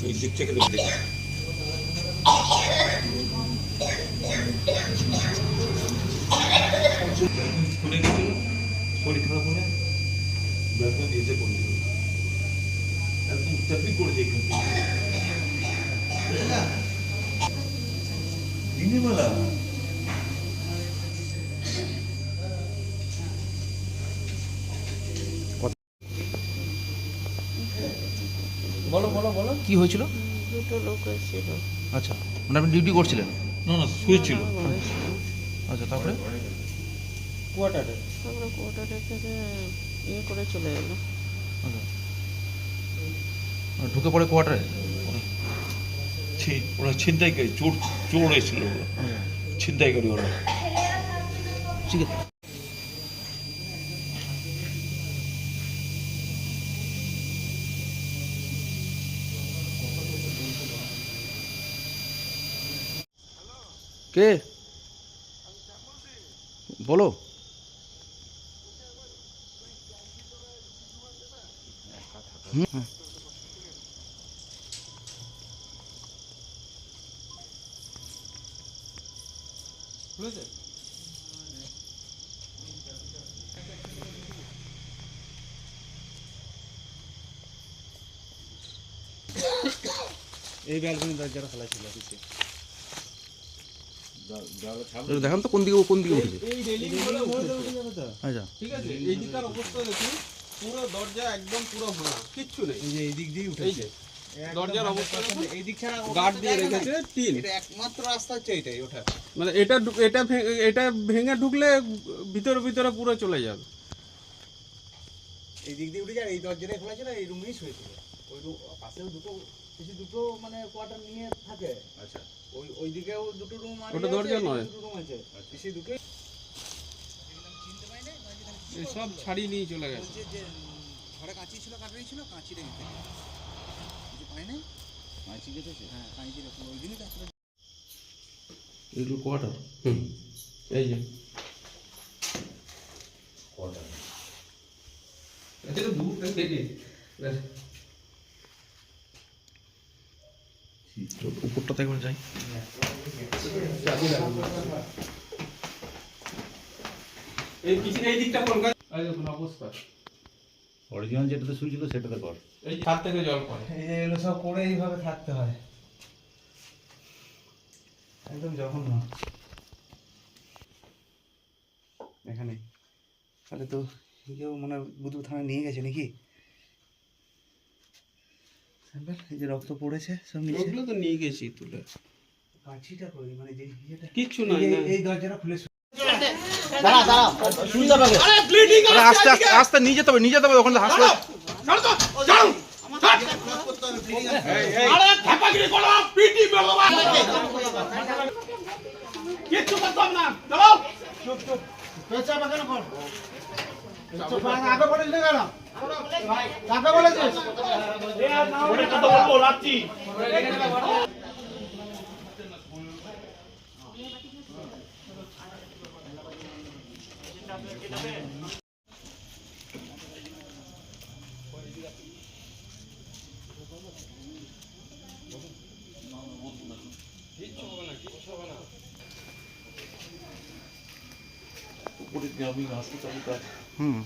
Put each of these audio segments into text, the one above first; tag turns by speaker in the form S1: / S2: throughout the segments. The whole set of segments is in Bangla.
S1: ওই দিক থেকে দেখে দেখি খুলে গেছিল শরীর খারাপ হলে ব্যালকনি এসে পড়েছিল একদম চাপি করেছে এখান থেকে। দিনের বেলা বলো বলো বলো
S2: কি হয়েছিল?
S3: দুটো লোক এসেছিল।
S2: আচ্ছা মানে আপনি ডিউটি করছিলেন?
S1: না না শুয়েছিল
S2: আচ্ছা তারপরে?
S1: কোয়ার্টারে
S3: আমরা কোয়ার্টারের থেকে ইয়ে করে চলে গেল
S2: আচ্ছা। আর ঢুকে পড়ে কোয়ার্টারে
S1: ছি- ওরা ছিনতাইকারী চোর চোর এসেছিল ওরা। ছিনতাইকারী ওরা।
S2: ঠিক আছে। কে বলো।
S4: এই ব্যালকনি দরজাটা খোলা ছিল
S2: একটু দেখান তো কোন দিকে কোন দিকে উঠেছে?
S4: এই রেলিং বলে মহিলা উঠে যাবে তো?
S2: আচ্ছা।
S4: ঠিক আছে? এই অবস্থা দেখুন পুরো দরজা একদম পুরো ভাঙা কিচ্ছু নেই।
S5: এই যে এই দিক দিয়ে উঠেছে।
S4: দরজার অবস্থা
S5: এই দিক ছাড়া
S4: গার্ড দিয়ে রেখেছে তিন।
S5: এটা একমাত্র রাস্তা হচ্ছে এটাই ওঠা।
S4: মানে এটা এটা এটা ভেঙে ঢুকলে ভিতরে ভিতরে পুরো চলে যাবে।
S5: এই দিক দিয়ে উঠে যায় এই দরজাটাই খোলা ছিল এই রুমেই শুয়েছিল ওই পাশেও দুটো কিছু দুটো মানে কোয়ার্টার নিয়ে থাকে। আচ্ছা। ওই ওই দিকেও দুটো রুম আছে
S4: ওটা দরজা নয়।
S5: দুটো রুম আছে। সেই দুটো
S4: সব ছাড়িয়ে নিয়ে চলে গেছে।
S5: যে ঘরে কাঁচি ছিল কাটারি ছিল কাঁচিটা নিতে কিছু পাই নাই কাঁচি কেটেছে? হ্যাঁ কাঁচি রেখে ওই দিনই তারপরে
S2: এগুলো কোয়ার্টার?
S4: হুম। এই যে।
S2: উপরটাতে একবার যাই
S4: এই কিছু এই দিকটা কলকাতা এই অবস্থা।
S6: অরিজিনাল যেটাতে সেটাতে কর।
S4: এই যে ছাদ থেকে জল পড়ে।
S5: এই যে এগুলো সব করে এইভাবে থাকতে হয়। একদম জঘন্য। এখানে। তাহলে তো কেউ মনে বুধু নিয়ে গেছে নাকি? স্যাম্পল এই যে রক্ত পড়েছে সব নিচে।
S4: ওগুলো তো নিয়ে গেছি তুলে।
S5: কাঁচিটা করি মানে যে ইয়েটা
S4: কিচ্ছু নাই না।
S5: এই দরজাটা খুলে শু-
S2: আরে আস্তে আস্তে আস্তে নিয়ে যেতে হবে নিয়ে যেতে হবে ওখানে হাসপাতাল
S1: উপরে গ্রামীণ হাসপাতালে
S2: হুম।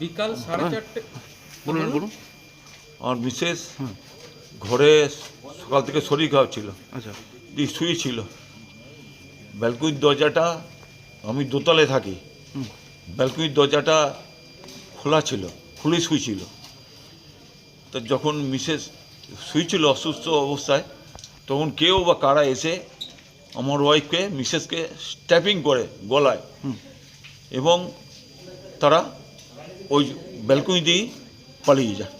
S4: বিকাল সাড়ে চারটে।
S2: বলুন বলুন।
S1: আর মিসেস ঘরে সকাল থেকে শরীর খারাপ ছিল।
S2: আচ্ছা।
S1: দিয়ে শুয়েছিল ব্যালকনির দরজাটা আমি দোতলায় থাকি।
S2: হুম।
S1: ব্যালকনির দরজাটা খোলা ছিল খুলে শুয়েছিল তো যখন মিসেস শুয়েছিল অসুস্থ অবস্থায় তখন কেউ বা কারা এসে আমার ওয়াইফকে মিসেসকে স্ট্যাপিং করে গলায়।
S2: হুম।
S1: এবং তারা ওই ব্যালকনি দিয়েই পালিয়ে যায়।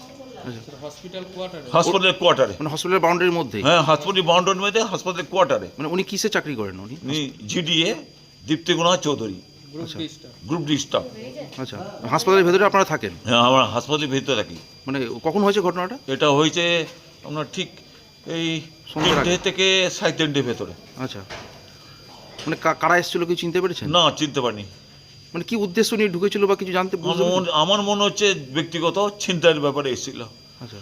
S4: হসপিটাল কোয়ার্টার
S1: হাসপাতালের কোয়ার্টারে
S2: মানে হসপিটালের বাউন্ডারির মধ্যেই
S1: হ্যাঁ হাসপাতাল বাউন্ডারির মধ্যে হাসপাতালের কোয়ার্টারে
S2: মানে উনি কিসে চাকরি করেন উনি?
S1: উনি GDA Diptiguna Chowdhury. Group D staff
S2: আচ্ছা হাসপাতালের ভেতরে আপনারা থাকেন?
S1: হ্যাঁ আমরা হাসপাতালের ভিতরে থাকি।
S2: মানে কখন হয়েছে ঘটনাটা?
S1: এটা হয়েছে আপনার ঠিক এই। তিনটে থেকে সাড়ে তিনটে ভেতরে।
S2: আচ্ছা। মানে কারা এসেছিল কি চিনতে পেরেছেন?
S1: না চিনতে পারিনি।
S2: মানে কি উদ্দেশ্য নিয়ে ঢুকেছিল বা কিছু জানতে
S1: আমার মন- আমার মনে হচ্ছে ব্যক্তিগত চিন্তার ব্যাপারে এসেছিল।
S2: আচ্ছা।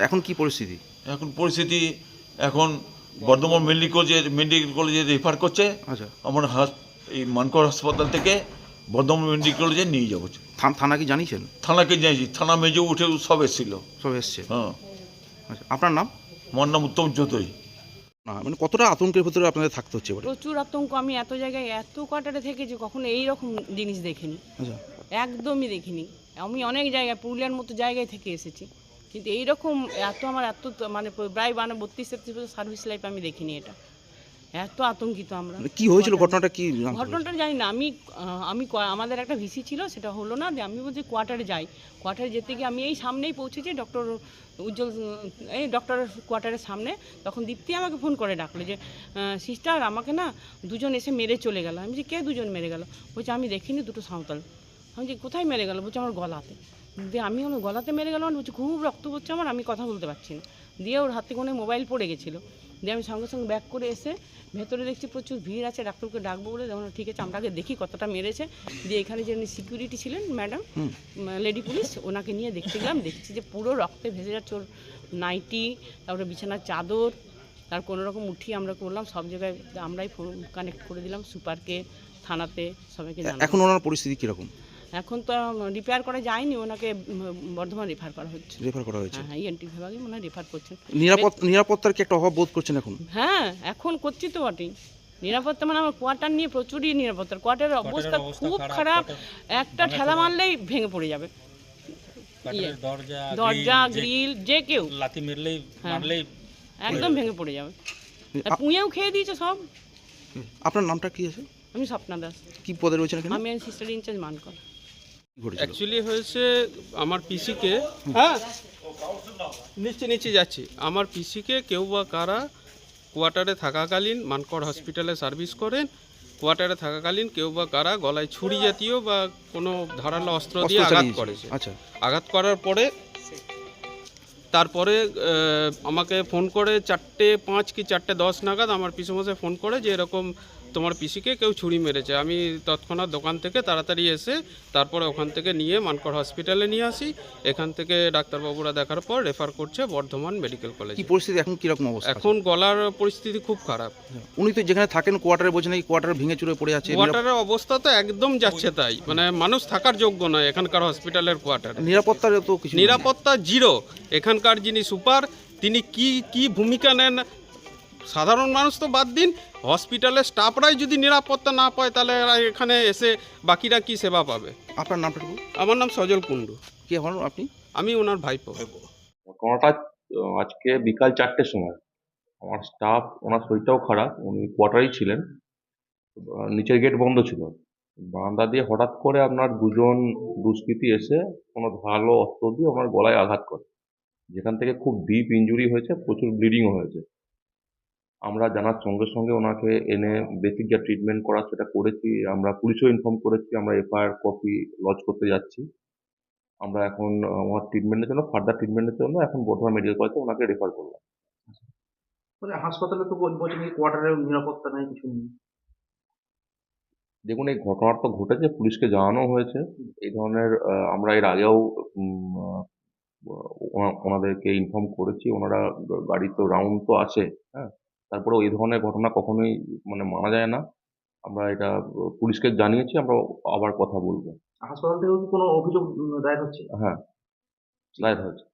S2: এখন কি পরিস্থিতি?
S1: এখন পরিস্থিতি এখন বর্ধমান মেডিকেল কলেজে মেডিকেল কলেজে রেফার করছে।
S2: আচ্ছা।
S1: আমার হাস- এই মানকর হাসপাতাল থেকে বর্ধমান মেডিকেল কলেজে নিয়ে যাব।
S2: থান- থানা কি জানিয়েছেন?
S1: থানাকে জানিয়েছি? থানা মেজে উঠে সব এসেছিল।
S2: সব এসছে?
S1: হ্যাঁ।
S2: আচ্ছা আপনার নাম?
S1: আমার নাম উত্তম চৌধুরী।
S2: না মানে কতটা আতঙ্কের ভেতরে আপনাদের থাকতে হচ্ছে
S3: প্রচুর আতঙ্ক। আমি এত জায়গায় এত কোয়ার্টারে থেকেছি কখনো এই রকম জিনিস দেখিনি।
S2: আচ্ছা।
S3: একদমই দেখিনি। আমি অনেক জায়গায় পুরুলিয়ার মতো জায়গায় থেকে এসেছি। কিন্তু এইরকম এত আমার এত মানে প্রায় মানে বত্রিশ তেত্রিশ বছর সার্ভিস লাইফ আমি দেখিনি এটা। এত আতঙ্কিত আমরা।
S2: মানে কি হয়েছিল? ঘটনাটা কি
S3: ঘটনাটা জানি না। আমি আমি আমাদের একটা ভিসি ছিল সেটা হলো না যে আমি বলছি কোয়ার্টারে যাই। কোয়ার্টারে যেতে গিয়ে আমি এই সামনেই পৌঁছেছি ডক্টর উজ্জ্বল এই ডক্টরের কোয়ার্টারের সামনে। তখন দীপ্তি আমাকে ফোন করে ডাকলো যে সিস্টার আমাকে না দুজন এসে মেরে চলে গেল। আমি যে কে দুজন মেরে গেল? বলছে আমি দেখিনি দুটো সাঁওতাল। আমি যে কোথায় মেরে গেল? বলছে আমার গলাতে। দিয়ে আমি ওর গলাতে মেরে গেলাম বলছে খুব রক্ত পড়ছে আমার আমি কথা বলতে পারছি না। দিয়ে ওর হাতে কোনো মোবাইল পড়ে গেছিল। দিয়ে আমি সঙ্গে সঙ্গে ব্যাক করে এসে ভেতরে দেখছি প্রচুর ভিড় আছে ডাক্তারকে ডাকবো বলে যেমন ঠিক আছে আমরা আগে দেখি কতটা মেরেছে। দিয়ে এখানে যে সিকিউরিটি ছিলেন ম্যাডাম লেডি পুলিশ ওনাকে নিয়ে দেখতে গেলাম দেখছি যে পুরো রক্তে ভেসে যাচ্ছে ওর নাইটি তারপরে বিছানার চাদর তার কোনো রকম উঠিয়ে আমরা করলাম সব জায়গায় আমরাই ফোন কানেক্ট করে দিলাম সুপারকে থানাতে সবাইকে
S2: এখন ওনার পরিস্থিতি কীরকম?
S3: এখন তো রিপেয়ার করা যায়নি ওনাকে বর্ধমান রেফার করা হচ্ছে।
S2: রেফার করা হয়েছে।
S3: হ্যাঁ হ্যাঁ ইএনটি বিভাগে মনে হয় রেফার করছেন।
S2: নিরাপদ নিরাপত্তার কি একটা অভাব বোধ করছেন এখন?
S3: হ্যাঁ এখন করছি তো বটেই। নিরাপত্তা মানে আমার কোয়ার্টার নিয়ে প্রচুরই নিরাপত্তা কোয়ার্টারের অবস্থা খুব খারাপ একটা ঠেলা মারলেই ভেঙে পড়ে যাবে। ইয়ে,
S7: দরজা
S3: দরজা গ্রিল যে কেউ।
S7: লাথি মেরলেই
S3: হ্যাঁ।
S7: মারলেই
S3: একদম ভেঙে পড়ে যাবে। পুঁয়েও খেয়ে দিয়েছে সব।
S2: আপনার নামটা কি আছে?
S3: আমি স্বপ্না দাস।
S2: কি পদে রয়েছেন এখানে?
S3: আমি সিস্টার ইনচার্জ মানকর।
S4: অ্যাকচুয়ালি হয়েছে আমার পিসিকে হ্যাঁ? নিচে নিচে যাচ্ছি। আমার পিসিকে কেউ বা কারা কোয়ার্টারে থাকাকালীন মানকড় হসপিটালে সার্ভিস করেন কোয়ার্টারে থাকাকালীন কেউ বা কারা গলায় ছুরি জাতীয় বা কোনো ধারালো অস্ত্র দিয়ে আঘাত। করেছে।
S2: আচ্ছা।
S4: আঘাত করার পরে তারপরে আমাকে ফোন করে চারটে পাঁচ কি চারটে দশ নাগাদ আমার পিসুমশাই ফোন করে যে এরকম তোমার পিসিকে কেউ ছুরি মেরেছে। আমি তৎক্ষণাৎ দোকান থেকে তাড়াতাড়ি এসে তারপরে ওখান থেকে নিয়ে মানকর হসপিটালে নিয়ে আসি। এখান থেকে ডাক্তারবাবুরা দেখার পর রেফার করছে বর্ধমান মেডিকেল কলেজ।
S2: কি পরিস্থিতি? এখন কীরকম অবস্থা?
S4: এখন গলার পরিস্থিতি খুব খারাপ।
S2: উনি তো যেখানে থাকেন কোয়ার্টারে বলছেন এই কোয়ার্টার ভেঙে চুরে পড়ে আছে।
S4: কোয়ার্টারের অবস্থা তো একদম যাচ্ছে তাই। মানে মানুষ থাকার যোগ্য নয় এখানকার হসপিটালের কোয়ার্টার।
S2: নিরাপত্তার তো কিছু
S4: নিরাপত্তা জিরো। এখানকার যিনি সুপার তিনি কি কি ভূমিকা নেন? সাধারণ মানুষ তো বাদ দিন হসপিটালের স্টাফরাই যদি নিরাপত্তা না পায় তাহলে এরা এখানে এসে বাকিরা কি সেবা পাবে?
S2: আপনার নামটা বলুন।
S4: আমার নাম সজল কুণ্ডু।
S2: কে হন আপনি?
S4: আমি ওনার ভাইপো।
S8: ঘটনাটা আজকে বিকাল চারটের সময়। আমার স্টাফ ওনার শরীরটাও খারাপ উনি কোয়ার্টারেই ছিলেন। আহ, নিচের গেট বন্ধ ছিল। বারান্দা দিয়ে হঠাৎ করে আপনার দুজন দুষ্কৃতী এসে কোনো ধারালো অস্ত্র দিয়ে ওনার গলায় আঘাত করে। যেখান থেকে খুব ডিপ ইনজুরি হয়েছে প্রচুর ব্লিডিংও হয়েছে। আমরা জানার সঙ্গে সঙ্গে ওনাকে এনে বেসিক যা ট্রিটমেন্ট করা সেটা করেছি আমরা পুলিশও ইনফর্ম করেছি আমরা এফআইআর কপি লজ করতে যাচ্ছি। আমরা এখন ওনার ট্রিটমেন্টের জন্য ফার্দার ট্রিটমেন্টের জন্য এখন বর্ধমান মেডিকেল কলেজে ওনাকে রেফার করলাম।
S2: মানে হাসপাতালে তো বল- বলছেন এই কোয়ার্টারের নিরাপত্তা নাই কিছু নেই।
S8: দেখুন এই ঘটনাটা তো ঘটেছে পুলিশকে জানানো হয়েছে। এই ধরনের আমরা এর আগেও ওনাদেরকে ইনফর্ম করেছি। ওনারা গাড়ি তো রাউন্ড তো আছে হ্যাঁ? তারপরে এই ধরনের ঘটনা কখনোই মানে মানা যায় না। আমরা এটা পুলিশকে জানিয়েছি আমরা আবার কথা বলব।
S2: হাসপাতাল থেকেও কি কোনো অভিযোগ দায়ের হচ্ছে?
S8: হ্যাঁ দায়ের হয়েছে।